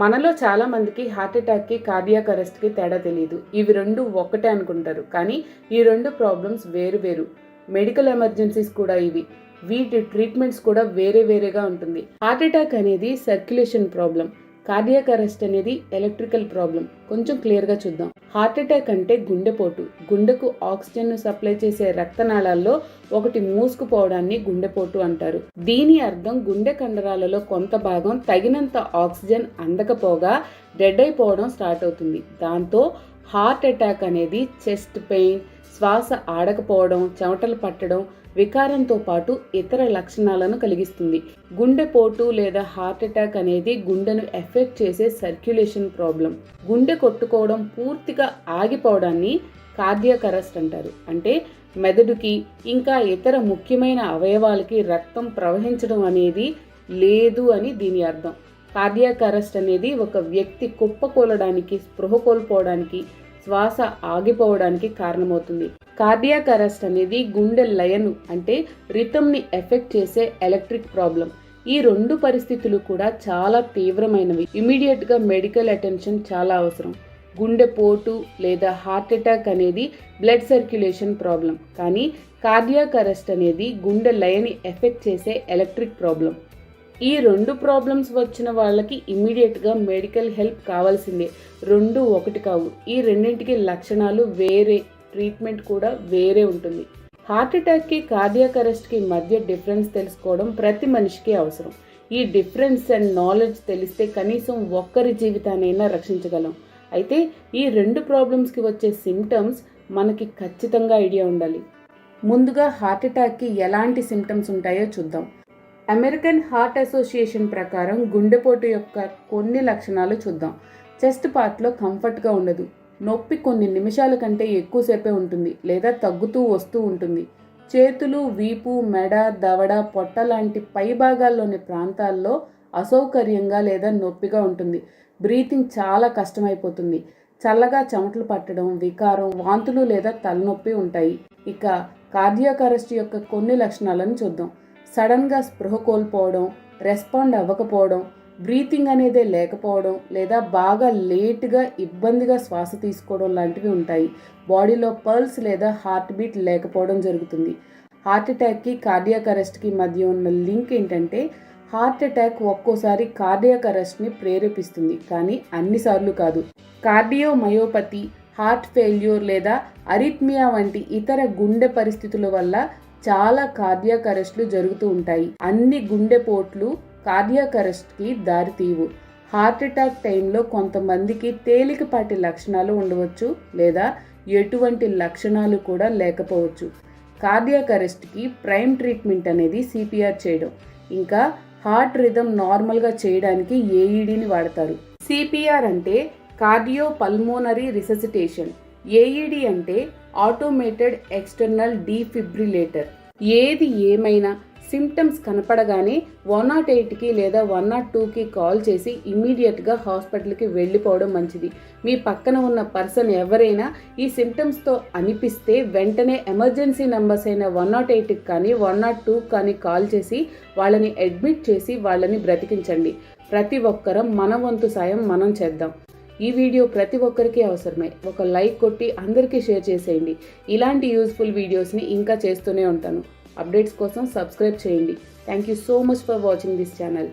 మనలో చాలా మందికి హార్ట్ అటాక్కి కార్డియాక్ అరెస్ట్కి తేడా తెలియదు ఇవి రెండు ఒకటే అనుకుంటారు. కానీ ఈ రెండు ప్రాబ్లమ్స్ వేరు వేరు. మెడికల్ ఎమర్జెన్సీస్ కూడా ఇవి. వీటి ట్రీట్మెంట్స్ కూడా వేరే వేరేగా ఉంటుంది. హార్ట్ అటాక్ అనేది సర్క్యులేషన్ ప్రాబ్లం కార్డియాక్ అరెస్ట్ అనేది ఎలక్ట్రికల్ ప్రాబ్లం. కొంచెం క్లియర్గా చూద్దాం. హార్ట్ అటాక్ అంటే గుండెపోటు. గుండెకు ఆక్సిజన్ సప్లై చేసే రక్తనాళాల్లో ఒకటి మూసుకుపోవడాన్ని గుండెపోటు అంటారు. దీని అర్థం గుండె కండరాలలో కొంత భాగం తగినంత ఆక్సిజన్ అందకపోగా డెడ్ అయిపోవడం స్టార్ట్ అవుతుంది. దాంతో హార్ట్ అటాక్ అనేది చెస్ట్ పెయిన్ శ్వాస ఆడకపోవడం చెమటలు పట్టడం వికారంతో పాటు ఇతర లక్షణాలను కలిగిస్తుంది. గుండెపోటు లేదా హార్ట్ అటాక్ అనేది గుండెను ఎఫెక్ట్ చేసే సర్క్యులేషన్ ప్రాబ్లం. గుండె కొట్టుకోవడం పూర్తిగా ఆగిపోవడాన్ని కార్డియాక్ అరెస్ట్ అంటారు. అంటే మెదడుకి ఇంకా ఇతర ముఖ్యమైన అవయవాలకి రక్తం ప్రవహించడం అనేది లేదు అని దీని అర్థం. కార్డియాక్ అరెస్ట్ అనేది ఒక వ్యక్తి కుప్పకూలడానికి స్పృహ కోల్పోవడానికి శ్వాస ఆగిపోవడానికి కారణమవుతుంది. కార్డియాక్ అరెస్ట్ అనేది గుండె లయను అంటే రిథమ్ని ఎఫెక్ట్ చేసే ఎలక్ట్రిక్ ప్రాబ్లం ఈ రెండు పరిస్థితులు కూడా చాలా తీవ్రమైనవి. ఇమీడియట్గా మెడికల్ అటెన్షన్ చాలా అవసరం. గుండె పోటు లేదా హార్ట్ అటాక్ అనేది బ్లడ్ సర్క్యులేషన్ ప్రాబ్లం కానీ కార్డియాక్ అరెస్ట్ అనేది గుండె లయని ఎఫెక్ట్ చేసే ఎలక్ట్రిక్ ప్రాబ్లం ఈ రెండు ప్రాబ్లమ్స్ వచ్చిన వాళ్ళకి ఇమీడియట్గా మెడికల్ హెల్ప్ కావాల్సిందే. రెండు ఒకటి కావు. ఈ రెండింటికి లక్షణాలు వేరే ట్రీట్మెంట్ కూడా వేరే ఉంటుంది. హార్ట్ అటాక్కి కార్డియాక్ అరెస్ట్కి మధ్య డిఫరెన్స్ తెలుసుకోవడం ప్రతి మనిషికి అవసరం. ఈ డిఫరెన్స్ అండ్ నాలెడ్జ్ తెలిస్తే కనీసం ఒక్కరి జీవితాన్నైనా రక్షించగలం. అయితే ఈ రెండు ప్రాబ్లమ్స్కి వచ్చే సిమ్టమ్స్ మనకి ఖచ్చితంగా ఐడియా ఉండాలి. ముందుగా హార్ట్ అటాక్కి ఎలాంటి సిమ్టమ్స్ ఉంటాయో చూద్దాం. అమెరికన్ హార్ట్ అసోసియేషన్ ప్రకారం గుండెపోటు యొక్క కొన్ని లక్షణాలు చూద్దాం. చెస్ట్ పార్ట్లో కంఫర్ట్గా ఉండదు. నొప్పి కొన్ని నిమిషాల కంటే ఎక్కువసేపే ఉంటుంది లేదా తగ్గుతూ వస్తూ ఉంటుంది. చేతులు వీపు మెడ దవడ పొట్ట లాంటి పై భాగాల్లోని ప్రాంతాల్లో అసౌకర్యంగా లేదా నొప్పిగా ఉంటుంది. బ్రీతింగ్ చాలా కష్టమైపోతుంది. చల్లగా చెమటలు పట్టడం వికారం వాంతులు లేదా తలనొప్పి ఉంటాయి. ఇక కార్డియాక్ అరెస్ట్ యొక్క కొన్ని లక్షణాలను చూద్దాం. సడన్గా స్పృహ కోల్పోవడం రెస్పాండ్ అవ్వకపోవడం బ్రీతింగ్ అనేదే లేకపోవడం లేదా బాగా లేట్గా ఇబ్బందిగా శ్వాస తీసుకోవడం లాంటివి ఉంటాయి. బాడీలో పల్స్ లేదా హార్ట్ బీట్ లేకపోవడం జరుగుతుంది. హార్ట్ అటాక్కి కార్డియాక్ అరెస్ట్కి మధ్య ఉన్న లింక్ ఏంటంటే హార్ట్ అటాక్ ఒక్కోసారి కార్డియాక్ అరెస్ట్ని ప్రేరేపిస్తుంది కానీ అన్నిసార్లు కాదు. కార్డియో మయోపతి హార్ట్ ఫెయిల్యూర్ లేదా అరిత్మియా వంటి ఇతర గుండె పరిస్థితుల వల్ల చాలా కార్డియాక్ జరుగుతూ ఉంటాయి. అన్ని గుండెపోట్లు కార్డియాక్ అరెస్ట్కి దారితీవు హార్ట్ అటాక్ టైంలో కొంతమందికి తేలికపాటి లక్షణాలు ఉండవచ్చు లేదా ఎటువంటి లక్షణాలు కూడా లేకపోవచ్చు. కార్డియాక్ అరెస్ట్కి ప్రైమ్ ట్రీట్మెంట్ అనేది సిపిఆర్ చేయడం. ఇంకా హార్ట్ రిథం నార్మల్గా చేయడానికి ఏఈడిని వాడతారు? సిపిఆర్ అంటే కార్డియో పల్మోనరీ రిససిటేషన్. ఏఈడి అంటే ఆటోమేటెడ్ ఎక్స్టర్నల్ డీఫిబ్రిలేటర్ ఏది ఏమైనా సిమ్టమ్స్ కనపడగానే వన్ నాట్ ఎయిట్కి లేదా వన్ నాట్ టూకి కాల్ చేసి ఇమీడియట్గా హాస్పిటల్కి వెళ్ళిపోవడం మంచిది. మీ పక్కన ఉన్న పర్సన్ ఎవరైనా ఈ సిమ్టమ్స్తో అనిపిస్తే వెంటనే ఎమర్జెన్సీ నెంబర్స్ అయిన వన్ నాట్ ఎయిట్కి కానీ వన్ నాట్ టూ కానీ కాల్ చేసి వాళ్ళని అడ్మిట్ చేసి వాళ్ళని బ్రతికించండి. ప్రతి ఒక్కరం మన వంతు సాయం మనం చేద్దాం. ఈ వీడియో ప్రతి ఒక్కరికి అవసరమే. ఒక లైక్ కొట్టి అందరికీ షేర్ చేసేయండి. ఇలాంటి యూస్ఫుల్ వీడియోస్ని ఇంకా చేస్తూనే ఉంటాను. అప్డేట్స్ కోసం సబ్స్క్రైబ్ చేయండి. Thank you so much for watching this channel